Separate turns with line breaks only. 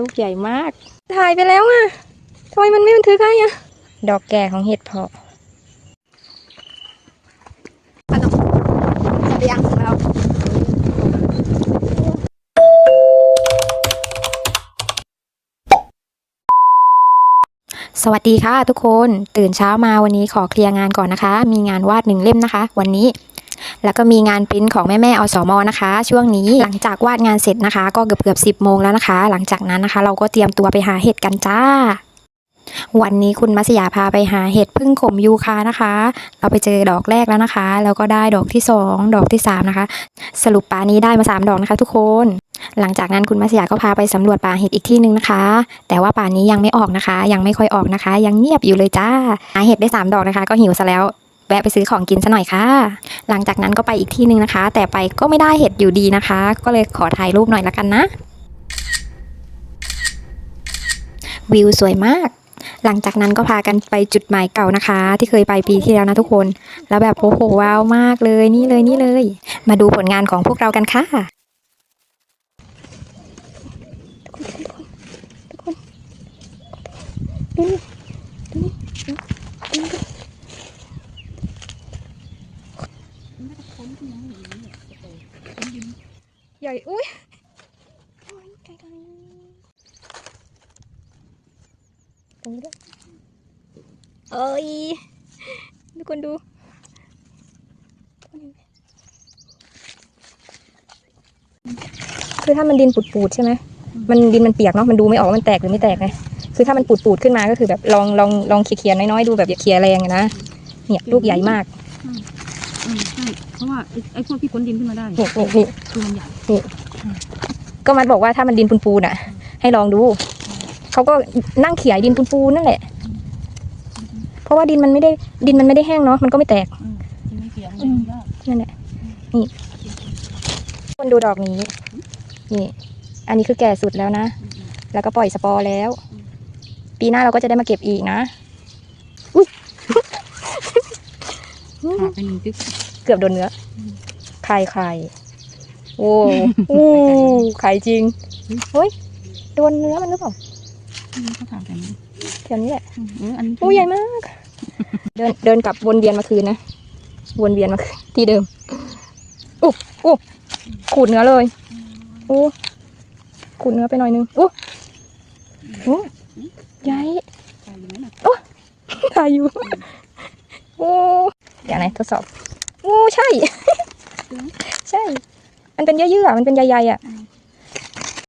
ลูกใหญ่มาก ถ่ายไปแล้วอะทำไมมันไม่บันทึกให้อะ ดอกแก่ของเห็ดเพาะ
เลี้ยงแล้ว
สวัสดีค่ะทุกคนตื่นเช้ามาวันนี้ขอเคลียร์งานก่อนนะคะ มีงานวาดหนึ่งเล่มนะคะ วันนี้ แล้วก็มีงานปริ้นของแม่แม่อสมนะคะ ช่วงนี้หลังจากวาดงานเสร็จนะคะ ก็เกือบเกือบสิบโมงแล้วนะคะ หลังจากนั้นนะคะ เราก็เตรียมตัวไปหาเห็ดกันจ้า วันนี้คุณมัสยาพาไปหาเห็ดพึ่งขมยูคานะคะ เราไปเจอดอกแรกแล้วนะคะ แล้วก็ได้ดอกที่สองดอกที่สามนะคะ สรุปป่านี้ได้มาสามดอกนะคะ ทุกคน หลังจากนั้นคุณมัสยาก็พาไปสำรวจป่าเห็ดอีกที่หนึ่งนะคะ แต่ว่าป่านี้ยังไม่ออกนะคะ ยังไม่ค่อยออกนะคะ ยังเงียบอยู่เลยจ้าหาเห็ดได้สามดอกนะคะ ก็หิวซะแล้ว แวะไปซื้อของกินซะหน่อยค่ะ หลังจากนั้นก็ไปอีกที่หนึ่งนะคะ แต่ไปก็ไม่ได้เห็ดอยู่ดีนะคะ ก็เลยขอถ่ายรูปหน่อยละกันนะ วิวสวยมาก หลังจากนั้นก็พากันไปจุดหมายเก่านะคะ ที่เคยไปปีที่แล้วนะทุกคน แล้วแบบโอ้โหว้าวมากเลยนี่เลยนี่เลย มาดูผลงานของพวกเรากันค่ะ ใหญ่อุ้ยโอ้ยไกลๆตรงนี้ด้วยเอ้ยทุกคนดูคือถ้ามันดินปูดๆใช่ไหมมันดินมันเปียกเนาะมันดูไม่ออกว่ามันแตกหรือไม่แตกไงคือถ้ามันปูดๆขึ้นมาก็คือแบบลองลองลองเขี่ยๆน้อยๆดูแบบอย่าเขี่ยแรงนะเนี่ยลูกใหญ่มาก
อืมใช่เพราะว่าไอ้ไอ้พวกที่ก้นดินขึ้นมาได้
นี่นี่นี่
คือมันใหญ่
ก็มัดบอกว่าถ้ามันดินปูนๆอะ ให้ลองดู เขาก็นั่งเขี่ยดินปูนๆนั่นแหละ เพราะว่าดินมันไม่ได้ดินมันไม่ได้แห้งเนาะมันก็ไม่แตก
ที่ไม่เสียงมันยาก
นั่นแหละนี่คนดูดอกนี้ นี่ อันนี้คือแก่สุดแล้วนะ แล้วก็ปล่อยสปอร์แล้ว ปีหน้าเราก็จะได้มาเก็บอีกนะ
ขาดไปหนึ่งตึ๊ก
เกือบโดนเนื้อไข่ไข่โอ้โอ้ไข่จริงเฮ้ยโดนเนื้อมันหรือเปล่า
เขาถามกัน
แถวนี้แหละ
เอออันนี้
โอ้ใหญ่มาก เดินเดินกลับวนเวียนมาคืนนะวนเวียนมาคืนที่เดิมอุ๊อุ๊ขูดเนื้อเลยอู้ขูดเนื้อไปหน่อยนึงอู้อู้ใหญ่
ใช่ไหมน่ะ
ถ่ายอยู่โอ้เดี๋ยวไหน ทดสอบงูใช่ ใช่ มันเป็นเยื่อๆอะมันเป็นใยๆอะ